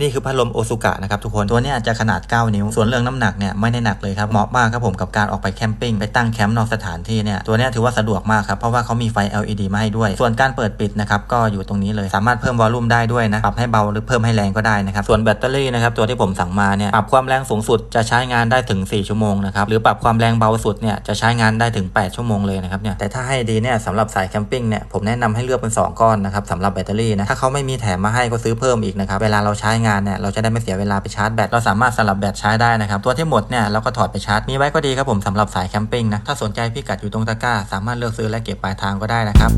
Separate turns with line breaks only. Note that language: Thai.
นี่คือพัดลมโอซุกะนะครับทุกคนตัวนี้จะขนาด 9 นิ้ว ส่วนเรื่องน้ำหนักเนี่ยไม่ได้หนักเลยครับเหมาะมากครับผมกับการออกไปแคมปิ้งไปตั้งแคมป์นอกสถานที่เนี่ยตัวนี้ถือว่าสะดวกมากครับเพราะว่าเขามีไฟ LED มาให้ด้วย ส่วนการเปิดปิดนะครับก็อยู่ตรงนี้เลยสามารถเพิ่มวอลลุ่มได้ด้วยนะปรับให้เบาหรือเพิ่มให้แรงก็ได้นะครับส่วนแบตเตอรี่นะครับตัวที่ผมสั่งมาเนี่ยปรับความแรงสูงสุดจะใช้งานได้ถึง 4 ชั่วโมงนะครับหรือปรับความแรงเบาสุดเนี่ยจะใช้งานได้ถึง 8 ชั่วโมงเลยนะครับเนี่ยแต่ถ้าให้ดีเนี่ยสำหรับสายแคมปิ้งเนี่ยผมแนะนำให้เลือกเป็น 2 ก้อนนะครับสำหรับแบตเตอรี่นะถ้าเขาไม่มีแถมมาให้ก็ซื้อเพิ่มอีกนะครับเวลาเราใช้งานเนี่ยเราจะได้ไม่เสียเวลาไปชาร์จแบตเราสามารถสลับแบตใช้ได้นะครับตัวที่หมดเนี่ยเราก็ถอดไปชาร์จมีไว้ก็ดีครับผมสำหรับสายแคมปิ้งนะถ้าสนใจพิกัดอยู่ตรงตะกร้า สามารถเลือกซื้อและเก็บปลายทางก็ได้นะครับ